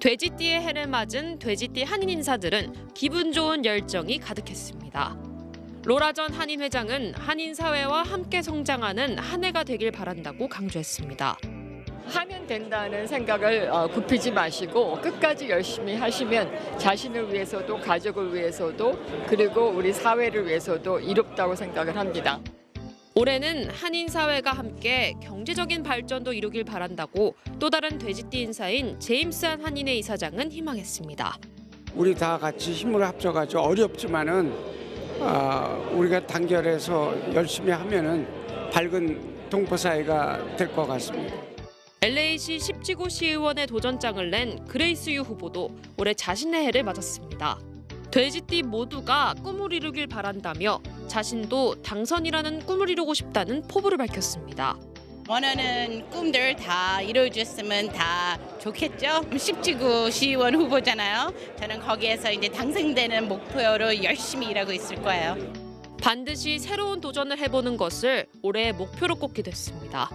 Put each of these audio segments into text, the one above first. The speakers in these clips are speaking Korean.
돼지띠의 해를 맞은 돼지띠 한인 인사들은 기분 좋은 열정이 가득했습니다. 로라 전 한인 회장은 한인 사회와 함께 성장하는 한 해가 되길 바란다고 강조했습니다. 하면 된다는 생각을 어, 굽히지 마시고 끝까지 열심히 하시면 자신을 위해서도 가족을 위해서도 그리고 우리 사회를 위해서도 이롭다고 생각을 합니다. 올해는 한인 사회가 함께 경제적인 발전도 이루길 바란다고 또 다른 돼지띠 인사인 제임스한 한인회 이사장은 희망했습니다. 우리 다 같이 힘을 합쳐가지고 어렵지만은 아, 우리가 단결해서 열심히 하면은 밝은 동포 사회가 될 것 같습니다. LA시 10지구 시의원의 도전장을 낸 그레이스 유 후보도 올해 자신의 해를 맞았습니다. 돼지띠 모두가 꿈을 이루길 바란다며 자신도 당선이라는 꿈을 이루고 싶다는 포부를 밝혔습니다. 원하는 꿈들 다 이루어졌으면 다 좋겠죠. 10지구 시의원 후보잖아요. 저는 거기에서 이제 당선되는 목표로 열심히 일하고 있을 거예요. 반드시 새로운 도전을 해보는 것을 올해의 목표로 꼽기도 했습니다.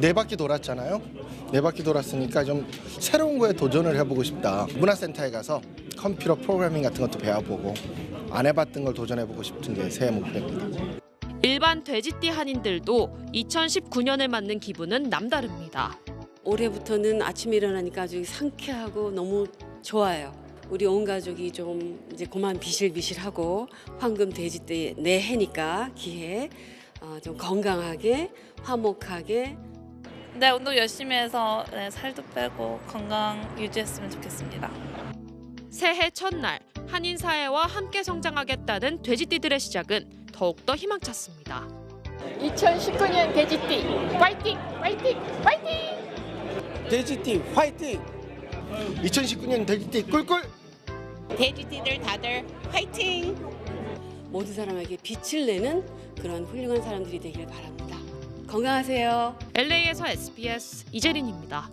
네 바퀴 돌았잖아요. 네 바퀴 돌았으니까 좀 새로운 거에 도전을 해보고 싶다. 문화센터에 가서 컴퓨터 프로그래밍 같은 것도 배워보고 안 해봤던 걸 도전해보고 싶은 게 새해 목표입니다. 일반 돼지띠 한인들도 2019년을 맞는 기분은 남다릅니다. 올해부터는 아침에 일어나니까 아주 상쾌하고 너무 좋아요. 우리 온 가족이 좀 이제 그만 비실비실하고 황금 돼지 때내 해니까 기회 어, 좀 건강하게 화목하게 네, 운동 열심히 해서 네, 살도 빼고 건강 유지했으면 좋겠습니다. 새해 첫날 한인 사회와 함께 성장하겠다는 돼지띠들의 시작은 더욱더 희망찼습니다. 2019년 돼지띠 파이팅! 파이팅! 파이팅! 돼지띠 화이팅! 2019년 돼지띠 꿀꿀! 돼지띠들 다들 화이팅! 모든 사람에게 빛을 내는 그런 훌륭한 사람들이 되길 바랍니다. 건강하세요. LA에서 SBS 이재린입니다.